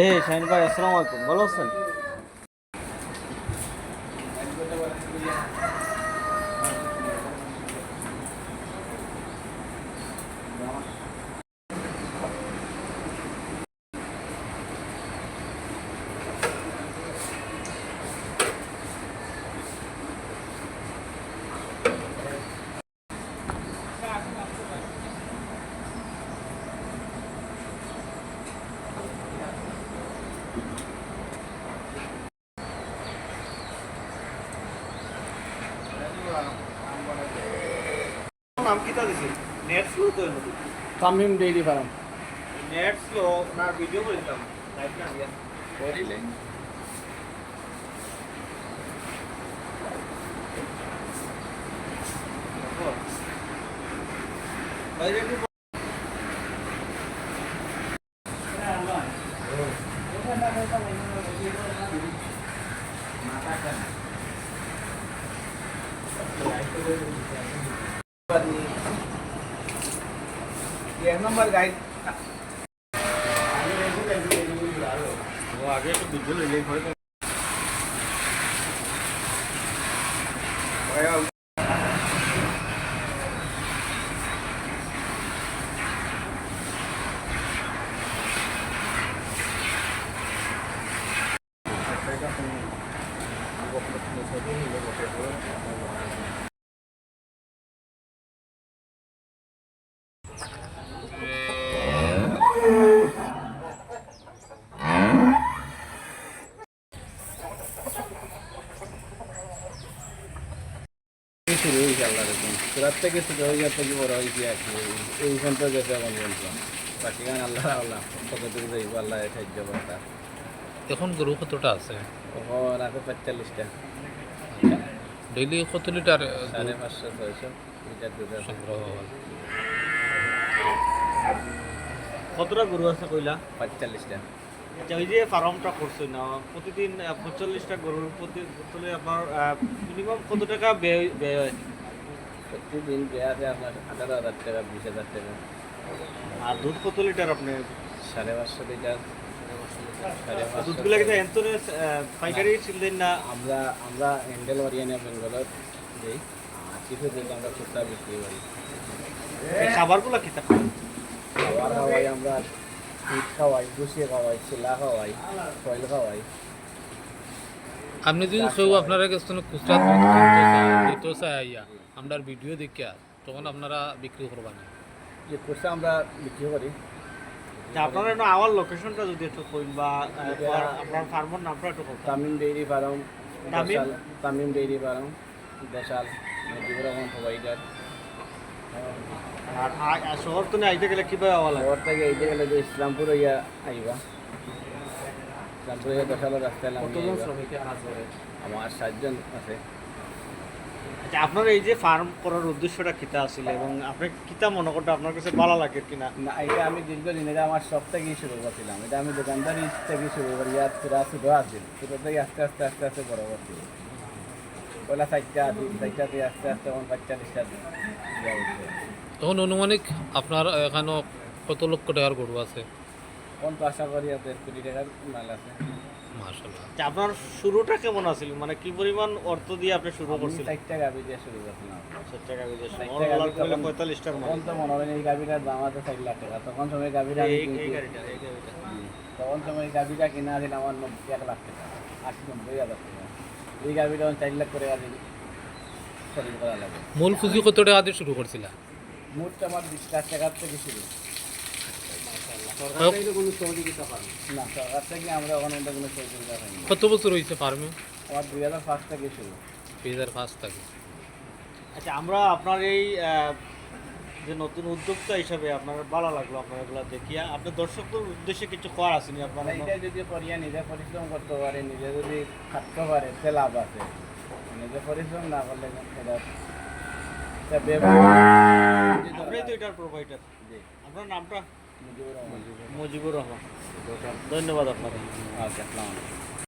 এ শাহিন ভাই আসসালামু আলাইকুম। ভালো আছেন? নাম কিতা দিছি নেট স্লো তো নতুন Tamim dairy farm. Net slow না ভিডিও করিতাম লাইভ না দিয়া করিলে বাইরে একটু এক નંબર ગાઈડ આગે તો બીજું લઈ લઈ હોય শুরু হয়েছে আল্লাহ দেখুন সুরাত থেকে শুরু হয়ে যার থেকে বড় হয়েছে আর কি এই পর্যন্ত যেতে এখন বলছো বাকি গান আল্লাহ আল্লাহ কতটুকু যাইব আল্লাহ সাহায্য করতা এখন গরু কতটা আছে? আছে পঁয়তাল্লিশটা। ডেইলি কত লিটার সাড়ে পাঁচশো ছয়শো লিটার দুধ সংগ্রহ কতটা গরু আছে কইলা? পঁয়তাল্লিশটা। আচ্ছা ওই যে ফার্মটা করছ না প্রতিদিন পঁয়তাল্লিশটা গরুর প্রতি আপনার মিনিমাম কত টাকা ব্যয় ব্যয় হয়? প্রতিদিন পেয়ে আছে আপনার আঠারো হাজার টাকা বিশ হাজার টাকা। আর দুধ কত লিটার আপনি? সাড়ে পাঁচশো লিটার দুধগুলো কিন্তু এন্তনে পাইকারি না? আমরা আমরা হ্যান্ডেল হরিয়ানা বেঙ্গলত দিই আমরা খুচরা বিক্রি করি খাবারগুলো খাবার খাওয়াই আমরা খাওয়াই গুছিয়ে খাওয়াই চিলা খাওয়াই কয়েল খাওয়াই। আপনি যদি কেউ আপনারা কাছে খুচরা দিতে আইয়া আমরা ভিডিও দেখিয়া তখন আপনারা বিক্রি করবা না যে খুচরা আমরা বিক্রি করি। যে আপনারা লোকেশনটা যদি একটু কইন বা আপনার- ফার্মের নামটা একটু coin Tamim dairy farm Tamim? Tamim dairy farm দেশাল। মুজিবুর রহমান প্রোভাইডার আর আ- আর শহর তো আইতে গেলে কীভাবে হওয়া লাগে? শহর থেকে এইতে গেলে যে ইসলামপুর হইয়া আইবা। ইসলামপুর হইয়া দেশালের রাস্তায় নামি আইবা। আমার সাতজন আছে। আচ্ছা আপনার এই যে ফার্ম করার উদ্দেশ্যটা কিতা আছিল এবং আপনি কিতা মনে করতে আপনার কাছে ভালো লাগে কিনা? না এটা আমি দীর্ঘদিন এটা আমার সব থেকেই শুরু করছিলাম। এটা আমি দোকানদারি থেকে শুরু করি পুরা ছোটো আছিল। ছোটো থেকে আস্তে আস্তে আস্তে আস্তে বড় করছি। পয়লা চারটা তিন চারটা দিয়ে আস্তে আস্তে আমার পঁয়তাল্লিশটা দিয়া তখন অনুমানিক আপনার এখানে কত লক্ষ টাকার গরু আছে কোন তো আশা করি দেড় কোটি টাকার মাল আছে মাশাল্লাহ আচ্ছা আপনার শুরুটা কেমন আছিল মানে কি পরিমাণ অর্থ দিয়ে আপনি শুরু করছিলেন চারটা গাভি দিয়ে শুরু করছিলাম সত্তর টাকা বিদেশ চারটা গাভি তখন- পঁয়তাল্লিশটার তখন তো মনে হয় এই গাভিটার দাম আছে চার লাখ টাকা তখন সময় আমি এই এই গাড়িটা এই গাড়িটা হুম। তখন সময় গাভিটা কিনা আছিল আমার নব্বই এক লাখ টাকা আশি নব্বই হাজার টাকা এই গাভিটা তখন চার লাখ করে আনি খরিদ করা লাগে। মূল পুঁজি কত টাকা দিয়ে শুরু করছিলা? মোট আমার বিশ লাখ টাকার থেকে শুরু। সহযোগিতা পাই না। সরকার থেকে আমরা ওখানে এটা কোনো সহযোগিতা পাইনি কত বছর হয়েছে ফার্মে? আমার দুই হাজার পাঁচ থেকে শুরু। দুই হাজার পাঁচ থেকে। আচ্ছা আমরা আপনার এই যে নতুন উদ্যোক্তা হিসাবে আপনার ভালো লাগল আপনার এগুলো দেখিয়া। আপনার দর্শকদের উদ্দেশ্যে কিছু করার আসেনি আপনার? মানে এটা যদি করিয়া নিজে পরিশ্রম করতে পারে নিজে যদি খাটতে পারে সে লাভ আছে। নিজে পরিশ্রম না করলে আপনি তো এটার প্রোভাইডার আপনার নামটা? মুজিবুর রহমান। মুজিবুর রহমান। ধন্যবাদ আপনাকে। আচ্ছা আসসালামু আলাইকুম।